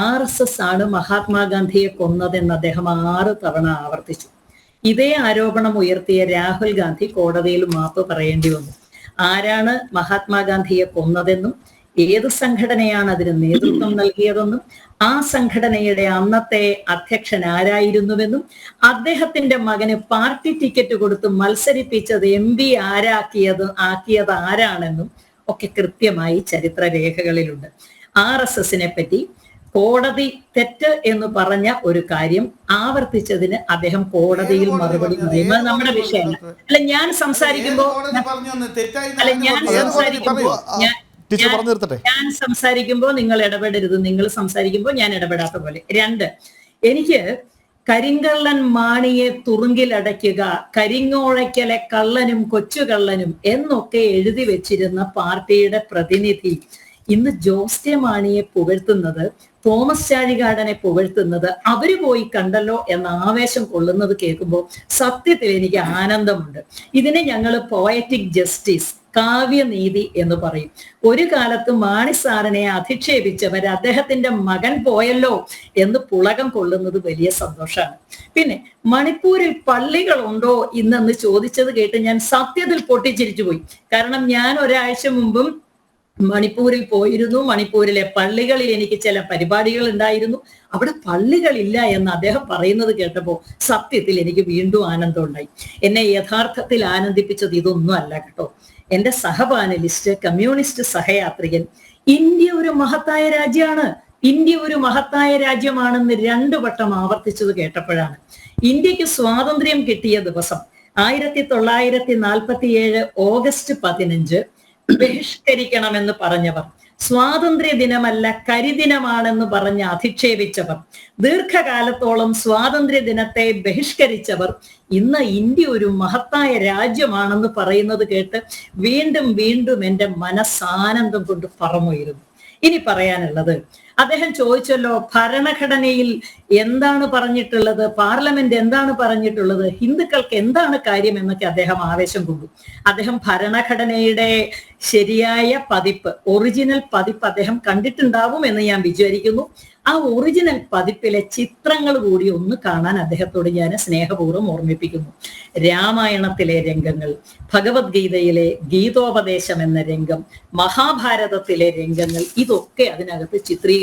R S S ആണ് മഹാത്മാഗാന്ധിയെ കൊന്നതെന്ന് അദ്ദേഹം ആറ് തവണ ആവർത്തിച്ചു. ഇതേ ആരോപണം ഉയർത്തിയ രാഹുൽ ഗാന്ധി കോടതിയിൽ മാപ്പ് പറയേണ്ടി വന്നു. ആരാണ് മഹാത്മാഗാന്ധിയെ കൊന്നതെന്നും ഏത് സംഘടനയാണ് അതിന് നേതൃത്വം നൽകിയതെന്നും ആ സംഘടനയുടെ അന്നത്തെ അധ്യക്ഷൻ ആരായിരുന്നുവെന്നും അദ്ദേഹത്തിന്റെ മകന് പാർട്ടി ടിക്കറ്റ് കൊടുത്ത് മത്സരിപ്പിച്ചത് എം പി ആരാക്കിയത് ആക്കിയത് ആരാണെന്നും ഒക്കെ കൃത്യമായി ചരിത്ര രേഖകളിലുണ്ട് ആർ എസ് എസിനെ പറ്റി കോടതി തെറ്റ് എന്ന് പറഞ്ഞ ഒരു കാര്യം ആവർത്തിച്ചതിന് അദ്ദേഹം കോടതിയിൽ മറുപടി പറയുന്നത് നമ്മുടെ വിഷയമല്ല. അല്ല ഞാൻ സംസാരിക്കുമ്പോ അല്ല ഞാൻ സംസാരിക്കുമ്പോ ഞാൻ ഞാൻ സംസാരിക്കുമ്പോൾ നിങ്ങൾ ഇടപെടരുത്. നിങ്ങൾ സംസാരിക്കുമ്പോൾ ഞാൻ ഇടപെടാത്ത പോലെ. രണ്ട് എനിക്ക് കരിങ്കള്ളൻ മാണിയെ തുറുങ്കിലടയ്ക്കുക കരിങ്ങോഴയ്ക്കലെ കള്ളനും കൊച്ചുകള്ളനും എന്നൊക്കെ എഴുതി വെച്ചിരുന്ന പാർട്ടിയുടെ പ്രതിനിധി ഇന്ന് ജോസ് കെ മാണിയെ പുകഴ്ത്തുന്നത് തോമസ് ചാഴികാടനെ പുകഴ്ത്തുന്നത് അവർ പോയി കണ്ടല്ലോ എന്ന ആവേശം കൊള്ളുന്നത് കേൾക്കുമ്പോൾ സത്യത്തിൽ എനിക്ക് ആനന്ദമുണ്ട്. ഇതിനെ ഞങ്ങൾ പോയറ്റിക് ജസ്റ്റിസ് കാവ്യനീതി എന്ന് പറയും. ഒരു കാലത്ത് മാണി സാറിനെ അധിക്ഷേപിച്ചവർ അദ്ദേഹത്തിന്റെ മകൻ പോയല്ലോ എന്ന് പുളകം കൊള്ളുന്നത് വലിയ സന്തോഷമാണ് പിന്നെ മണിപ്പൂരിൽ പള്ളികളുണ്ടോ ഇന്നെന്ന് ചോദിച്ചത് കേട്ട് ഞാൻ സത്യത്തിൽ പൊട്ടിച്ചിരിച്ചു പോയി കാരണം ഞാൻ ഒരാഴ്ച മുമ്പും മണിപ്പൂരിൽ പോയിരുന്നു. മണിപ്പൂരിലെ പള്ളികളിൽ എനിക്ക് ചില പരിപാടികൾ ഉണ്ടായിരുന്നു. അവിടെ പള്ളികളില്ല എന്ന് അദ്ദേഹം പറയുന്നത് കേട്ടപ്പോൾ സത്യത്തിൽ എനിക്ക് വീണ്ടും ആനന്ദം ഉണ്ടായി. എന്നെ യഥാർത്ഥത്തിൽ ആനന്ദിപ്പിച്ചത് ഇതൊന്നും അല്ല കേട്ടോ. എന്റെ സഹപാനലിസ്റ്റ് കമ്മ്യൂണിസ്റ്റ് സഹയാത്രികൻ ഇന്ത്യ ഒരു മഹത്തായ രാജ്യമാണ്. ഇന്ത്യ ഒരു മഹത്തായ രാജ്യമാണെന്ന് രണ്ടു വട്ടം ആവർത്തിച്ചത് കേട്ടപ്പോഴാണ്. ഇന്ത്യയ്ക്ക് സ്വാതന്ത്ര്യം കിട്ടിയ ദിവസം ആയിരത്തി തൊള്ളായിരത്തി നാൽപ്പത്തി ഏഴ് ഓഗസ്റ്റ് പതിനഞ്ച് ബഹിഷ്കരിക്കണമെന്ന് പറഞ്ഞവർ. സ്വാതന്ത്ര്യ ദിനമല്ല കരിദിനമാണെന്ന് പറഞ്ഞ് അധിക്ഷേപിച്ചവർ. ദീർഘകാലത്തോളം സ്വാതന്ത്ര്യ ദിനത്തെ ബഹിഷ്കരിച്ചവർ ഇന്ന് ഇന്ത്യ ഒരു മഹത്തായ രാജ്യമാണെന്ന് പറയുന്നത് കേട്ട് വീണ്ടും വീണ്ടും എന്റെ മനസ്സാനന്ദം കൊണ്ട് പറമുയരുന്നു ഇനി പറയാനുള്ളത് അദ്ദേഹം ചോദിച്ചല്ലോ ഭരണഘടനയിൽ എന്താണ് പറഞ്ഞിട്ടുള്ളത്? പാർലമെന്റ് എന്താണ് പറഞ്ഞിട്ടുള്ളത്? ഹിന്ദുക്കൾക്ക് എന്താണ് കാര്യം എന്നൊക്കെ അദ്ദേഹം ആവേശം കൊണ്ടു. അദ്ദേഹം ഭരണഘടനയുടെ ശരിയായ പതിപ്പ് ഒറിജിനൽ പതിപ്പ് അദ്ദേഹം കണ്ടിട്ടുണ്ടാവും എന്ന് ഞാൻ വിചാരിക്കുന്നു. ആ ഒറിജിനൽ പതിപ്പിലെ ചിത്രങ്ങൾ കൂടി ഒന്ന് കാണാൻ അദ്ദേഹത്തോട് ഞാൻ സ്നേഹപൂർവം ഓർമ്മിപ്പിക്കുന്നു. രാമായണത്തിലെ രംഗങ്ങൾ ഭഗവത്ഗീതയിലെ ഗീതോപദേശം എന്ന രംഗം മഹാഭാരതത്തിലെ രംഗങ്ങൾ ഇതൊക്കെ അതിനകത്ത് ചിത്രീകരിച്ചിട്ടുണ്ട്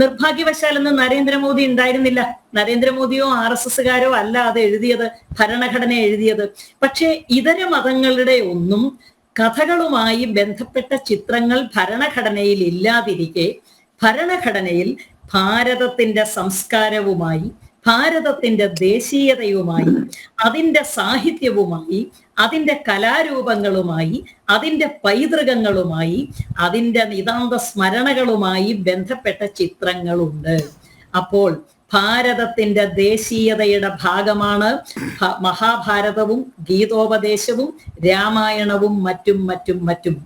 നിർഭാഗ്യവശാൽ ഇന്ന് നരേന്ദ്രമോദി ഉണ്ടായിരുന്നില്ല. നരേന്ദ്രമോദിയോ ആർ എസ് എസ്സുകാരോ അല്ല അത് എഴുതിയത് ഭരണഘടന എഴുതിയത്. പക്ഷേ ഇതര മതങ്ങളുടെ ഒന്നും കഥകളുമായി ബന്ധപ്പെട്ട ചിത്രങ്ങൾ ഭരണഘടനയിൽ ഇല്ലാതിരിക്കെ ഭരണഘടനയിൽ ഭാരതത്തിന്റെ സംസ്കാരവുമായി ഭാരതത്തിന്റെ ദേശീയതയുമായി അതിന്റെ സാഹിത്യവുമായി അതിന്റെ കലാരൂപങ്ങളുമായി അതിന്റെ പൈതൃകങ്ങളുമായി അതിന്റെ നിതാന്ത സ്മരണകളുമായി ബന്ധപ്പെട്ട ചിത്രങ്ങളുണ്ട്. അപ്പോൾ ഭാരതത്തിന്റെ ദേശീയതയുടെ ഭാഗമാണ് മഹാഭാരതവും ഗീതോപദേശവും രാമായണവും മറ്റും മറ്റും മറ്റും.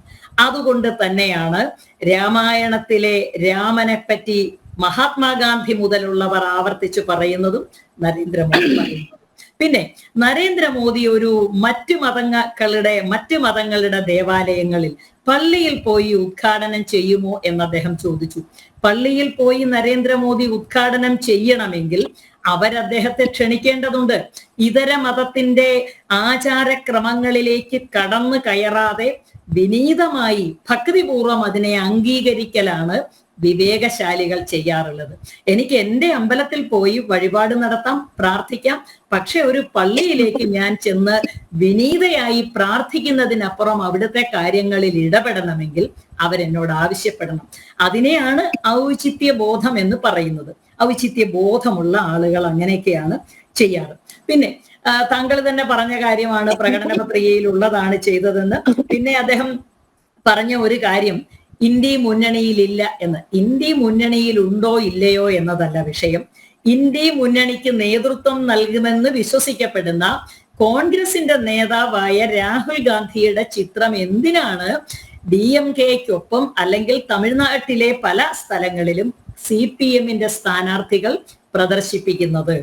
അതുകൊണ്ട് തന്നെയാണ് രാമായണത്തിലെ രാമനെ പറ്റി മഹാത്മാഗാന്ധി മുതലുള്ളവർ ആവർത്തിച്ച് പറയുന്നതും നരേന്ദ്രമോദി പറയുന്നതും. പിന്നെ നരേന്ദ്രമോദി ഒരു മറ്റു മതങ്ങളുടെ മറ്റു മതങ്ങളുടെ ദേവാലയങ്ങളിൽ പള്ളിയിൽ പോയി ഉദ്ഘാടനം ചെയ്യുമോ എന്ന് അദ്ദേഹം ചോദിച്ചു. പള്ളിയിൽ പോയി നരേന്ദ്രമോദി ഉദ്ഘാടനം ചെയ്യണമെങ്കിൽ അവരദ്ദേഹത്തെ ക്ഷണിക്കേണ്ടതുണ്ട്. ഇതര മതത്തിന്റെ ആചാരക്രമങ്ങളിലേക്ക് കടന്നു കയറാതെ വിനീതമായി ഭക്തിപൂർവം അതിനെ അംഗീകരിക്കലാണ് വിവേകശാലികൾ ചെയ്യാറുള്ളത്. എനിക്ക് എന്റെ അമ്പലത്തിൽ പോയി വഴിപാട് നടത്താം പ്രാർത്ഥിക്കാം. പക്ഷെ ഒരു പള്ളിയിലേക്ക് ഞാൻ ചെന്ന് വിനീതയായി പ്രാർത്ഥിക്കുന്നതിനപ്പുറം അവിടുത്തെ കാര്യങ്ങളിൽ ഇടപെടണമെങ്കിൽ അവരെന്നോട് ആവശ്യപ്പെടണം. അതിനെയാണ് ഔചിത്യ ബോധം എന്ന് പറയുന്നത്. ഔചിത്യ ബോധമുള്ള ആളുകൾ അങ്ങനെയൊക്കെയാണ് ചെയ്യാറ്. പിന്നെ താങ്കൾ തന്നെ പറഞ്ഞ കാര്യമാണ് പ്രകടന പത്രികയിൽ ഉള്ളതാണ് ചെയ്തതെന്ന്. പിന്നെ അദ്ദേഹം പറഞ്ഞ ഒരു കാര്യം ഇന്ത്യ മുന്നണിയിലില്ല എന്ന്. ഇന്ത്യ മുന്നണിയിൽ ഉണ്ടോ ഇല്ലയോ എന്നതല്ല വിഷയം. ഇന്ത്യ മുന്നണിക്ക് നേതൃത്വം നൽകുമെന്ന് വിശ്വസിക്കപ്പെടുന്ന കോൺഗ്രസിന്റെ നേതാവായ രാഹുൽ ഗാന്ധിയുടെ ചിത്രം എന്തിനാണ് ഡി എം കെക്കൊപ്പം അല്ലെങ്കിൽ തമിഴ്നാട്ടിലെ പല സ്ഥലങ്ങളിലും സി പി എമ്മിന്റെ സ്ഥാനാർത്ഥികൾ പ്രദർശിപ്പിക്കുന്നത്?